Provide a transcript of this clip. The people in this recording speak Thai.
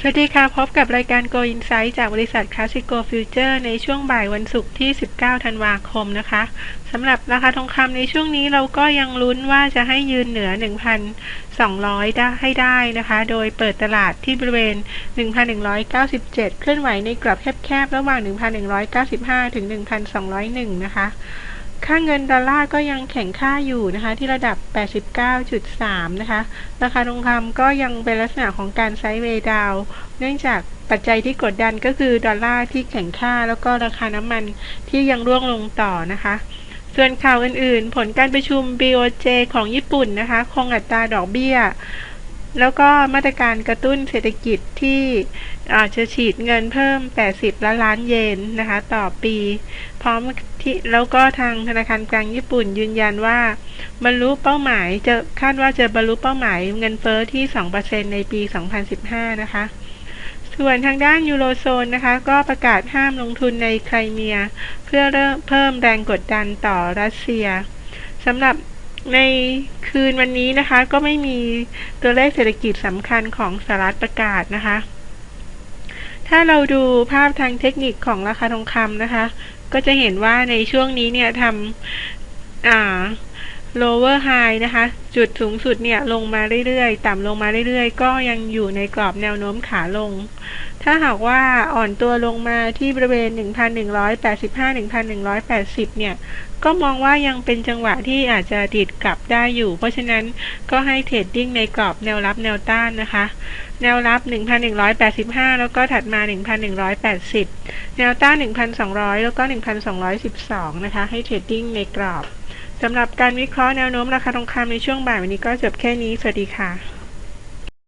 สวัสดีค่ะ พบกับรายการ Go Insight จากบริษัท Classico Future ในช่วงบ่ายวันศุกร์ที่ 19 ธันวาคมนะคะสำหรับราคาทองคำในช่วงนี้เราก็ยังลุ้นว่าจะให้ยืนเหนือ 1,200 ได้ให้ได้นะคะ โดยเปิดตลาดที่บริเวณ 1,197 เคลื่อนไหวในกรอบแคบๆ ระหว่าง 1,195 ถึง 1,201 นะคะ ค่าเงินดอลลาร์ก็ยังแข็งค่าอยู่นะคะ ที่ระดับ 89.3 นะคะ ราคาทองคำก็ยังเป็นลักษณะของการไซด์เวดาว เนื่องจากปัจจัยที่กดดันก็คือดอลลาร์ที่แข็งค่า แล้วก็ราคาน้ำมันที่ยังร่วงลงต่อนะคะ ส่วนข่าวอื่นๆ ผลการประชุม BOJ ของญี่ปุ่นนะคะ คงอัตราดอกเบี้ย แล้วก็มาตรการกระตุ้นเศรษฐกิจที่อาจจะฉีดเงินเพิ่ม 80 ล้านล้านเยนนะคะ ต่อปี พร้อม แล้วก็ทางธนาคารกลางญี่ปุ่นยืนยันว่า บรรลุเป้าหมายจะคาดว่าจะบรรลุเป้าหมายเงินเฟ้อที่ 2%ในปี 2015 นะคะ ส่วนทางด้านยูโรโซนนะคะก็ประกาศห้ามลงทุนในไครเมีย เพื่อเเพิ่มแรงกดดันต่อรัสเซียสำหรับในคืนวันนี้นะคะก็ไม่มีตัวเลขเศรษฐกิจสำคัญของสหรัฐประกาศนะคะ ถ้าเราดูภาพทางเทคนิคของราคาทองคำนะคะ ก็จะเห็นว่าในช่วงนี้เนี่ยทำอ่า lower high นะคะ จุดสูงสุดเนี่ยลงมาเรื่อยๆ ต่ำลงมาเรื่อยๆ ก็ยังอยู่ในกรอบแนวโน้มขาลง ถ้าหากว่าอ่อนตัวลงมาที่บริเวณ 1,185-1,180 เนี่ย ก็มองว่ายังเป็นจังหวะที่อาจจะดิดกลับได้อยู่ เพราะฉะนั้นก็ให้เทรดดิ้งในกรอบแนวรับแนวต้านนะคะ แนวรับ 1,185 แล้วก็ถัดมา 1,180 แนวต้าน 1,200 แล้วก็ 1,212 นะคะ ให้เทรดดิ้งในกรอบ สำหรับการวิเคราะห์แนวโน้มราคาทองคำในช่วงบ่ายวันนี้ก็จบแค่นี้ สวัสดีค่ะ